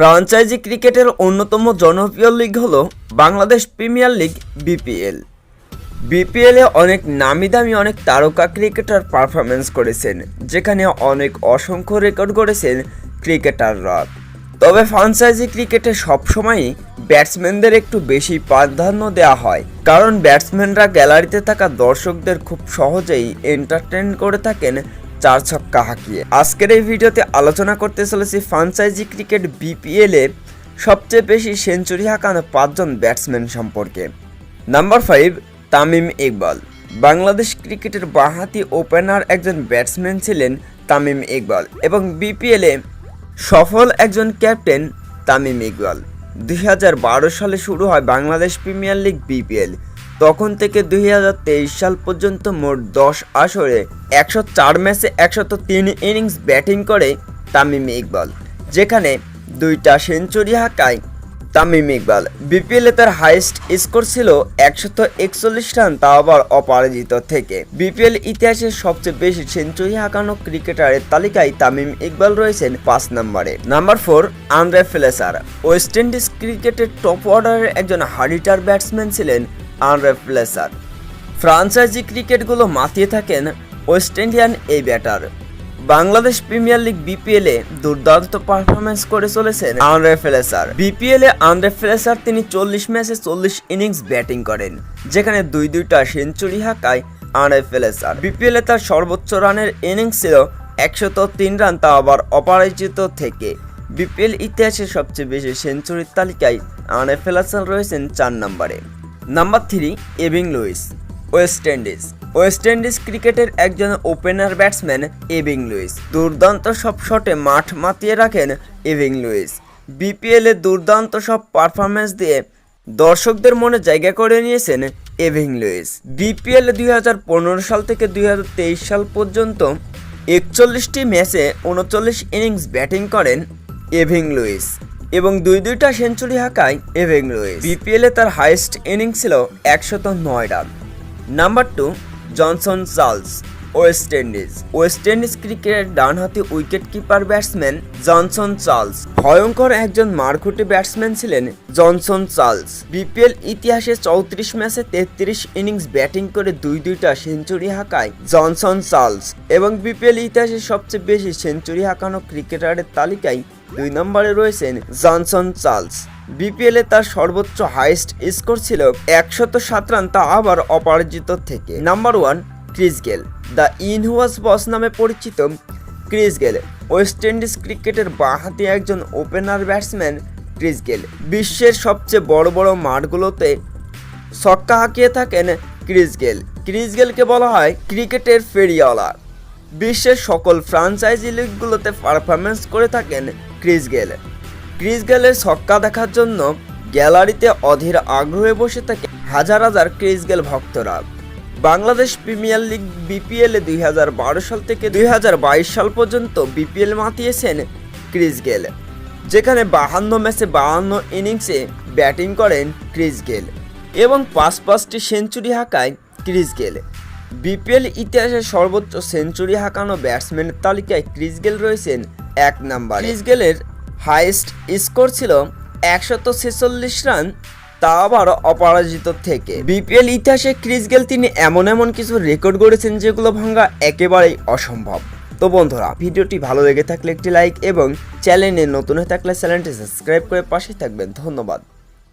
Franchise ক্রিকেটের অন্যতম জনপ্রিয় লিগ হল বাংলাদেশ প্রিমিয়ার লিগ বিপিএল। বিপিএলে অনেক নামি দামি অনেক তারকা ক্রিকেটার পারফরমেন্স করেছেন, যেখানে অনেক অসংখ্য রেকর্ড করেছেন ক্রিকেটাররা। তবে ফ্রাঞ্চাইজি ক্রিকেটে সবসময়ই ব্যাটসম্যানদের একটু বেশি প্রাধান্য দেওয়া হয়, কারণ ব্যাটসম্যানরা গ্যালারিতে থাকা দর্শকদের খুব সহজেই এন্টারটেন করে থাকেন চার ছক্কা হাঁকিয়ে। আজকের এই ভিডিওতে আলোচনা করতে চলেছি ফ্রাঞ্চাইজি ক্রিকেট বিপিএল সবচেয়ে বেশি সেঞ্চুরি হাঁকানো পাঁচজন ব্যাটসম্যান সম্পর্কে। Number five, Tamim Iqbal. Bangladesh ক্রিকেটের বাঁহাতি ওপেনার একজন ব্যাটসম্যান ছিলেন তামিম ইকবাল এবং বিপিএলে সফল একজন ক্যাপ্টেন তামিম ইকবাল। দুই হাজার বারো সালে শুরু হয় বাংলাদেশ প্রিমিয়ার লিগ বিপিএল তখন থেকে দুই হাজার তেইশ সাল পর্যন্ত মোট দশ আসরে একশো চার ম্যাচে একশত তিন ইনিংস ব্যাটিং করে তামিম ইকবাল, যেখানে দুইটা সেঞ্চুরি হাঁকায় তামিম ইকবাল। বিপিএলে তার হাইস্ট স্কোর ছিল একশত একচল্লিশ রান, তা আবার অপরাজিত থেকে। বিপিএল ইতিহাসের সবচেয়ে বেশি সেঞ্চুরি হাঁকানো ক্রিকেটারের তালিকায় তামিম ইকবাল রয়েছেন পাঁচ নম্বরে। Number four Andre Fletcher. West Indies ক্রিকেটের টপ অর্ডারের একজন হারিটার ব্যাটসম্যান ছিলেন আন্দ্রে ফ্লেসার ফ্রাঞ্চাইজি ক্রিকেটগুলো মাতিয়ে থাকেন ওয়েস্ট ইন্ডিয়ান এই batter. Bangladesh Premier League BPL দুর্দান্ত পারফরমেন্স করে চলেছেন আন্দ্রে ফ্লেসার বিপিএল এ আন্দ্রে ফ্লেসার তিনি চল্লিশ ম্যাচে চল্লিশ ইনিংস ব্যাটিং করেন, যেখানে দুই দুইটা সেঞ্চুরি হাঁকায় আন্দ্রে ফ্লেসার বিপিএল তার সর্বোচ্চ রানের ইনিংস ছিল একশত তিন রান, তা আবার অপরাজিত থেকে। বিপিএল ইতিহাসে সবচেয়ে বেশি সেঞ্চুরির তালিকায় আন্দ্রে ফ্লেসার রয়েছেন চার নম্বরে। Number three Evin Lewis West Indies West Indies ক্রিকেটের একজন ওপেনার ব্যাটসম্যান এভিং লুইস দুর্দান্ত সব শটে মাঠ মাতিয়ে রাখেন এভিং লুইস বিপিএলে দুর্দান্ত সব পারফরমেন্স দিয়ে দর্শকদের মনে জায়গা করে নিয়েছেন এভিং লুইস বিপিএল দুই হাজার পনেরো সাল থেকে দুই হাজার তেইশ সাল পর্যন্ত একচল্লিশটি ম্যাচে উনচল্লিশ ইনিংস ব্যাটিং করেন এভিং লুইস এবং দুই দুইটা সেঞ্চুরি হাঁকায় এভেন লুইস। বিপিএল তার হাইয়েস্ট ইনিংস ছিল একশত নয় run. Number two Johnson Charles West Indies West Indies ক্রিকেটের ডানহাতি wicket keeper batsman Johnson Charles ভয়ঙ্কর একজন মারকুটে ব্যাটসম্যান ছিলেন জনসন চার্লস। বিপিএল ইতিহাসে চৌত্রিশ ম্যাচে তেত্রিশ ইনিংস ব্যাটিং করে দুই দুইটা সেঞ্চুরি হাঁকায় জনসন চার্লস এবং বিপিএল ইতিহাসে সবচেয়ে বেশি সেঞ্চুরি হাঁকানো ক্রিকেটারের তালিকায় দুই নম্বরে রয়েছেন জনসন চার্লস। বিপিএল তার সর্বোচ্চ হাইস্ট স্কোর ছিল একশত সাত রান, তা আবার অপরাজিত থেকে। Number one Chris Gayle, the universe boss নামে পরিচিত ক্রিস গেল। ওয়েস্ট ইন্ডিজ ক্রিকেটের বাঁহাতি একজন ওপেনার ব্যাটসম্যান ক্রিস গেল। বিশ্বের সবচেয়ে বড় বড় মাঠগুলোতে ছক্কা হাঁকিয়ে থাকেন ক্রিস গেল। ক্রিস গেলকে বলা হয় ক্রিকেটের ফেরিওয়ালা। বিশ্বের সকল ফ্রাঞ্চাইজি লিগগুলোতে পারফরমেন্স করে থাকেন ক্রিস গেল। ক্রিস গেলের ছক্কা দেখার জন্য গ্যালারিতে অধীর আগ্রহে বসে থাকে হাজার হাজার ক্রিস গেল ভক্তরা। বাংলাদেশ প্রিমিয়ার লিগ বিপিএল দুই হাজার বারো সাল থেকে দুই হাজার বাইশ সাল পর্যন্ত বিপিএল মাতিয়েছেন ক্রিস গেল, যেখানে বাহান্ন ম্যাচে বাহান্ন ইনিংসে ব্যাটিং করেন ক্রিস গেল এবং পাঁচ পাঁচটি সেঞ্চুরি হাঁকায় ক্রিস গেল। বিপিএল ইতিহাসে সর্বোচ্চ সেঞ্চুরি হাঁকানো ব্যাটসম্যানের তালিকায় ক্রিস গেল রয়েছেন এক নাম্বার। ক্রিস গেলের হাইয়েস্ট স্কোর ছিল একশত ছেচল্লিশ রান তা আবার অপরাজিত থেকে। বিপিএল ইতিহাসে ক্রিস গেল তিনি এমন এমন কিছু রেকর্ড গড়েছেন যেগুলো ভাঙা একেবারেই অসম্ভব। তো বন্ধুরা, ভিডিওটি ভালো লেগে থাকলে একটি লাইক এবং চ্যানেলে নতুন হয়ে থাকলে চ্যানেলটি সাবস্ক্রাইব করে পাশে থাকবেন। ধন্যবাদ।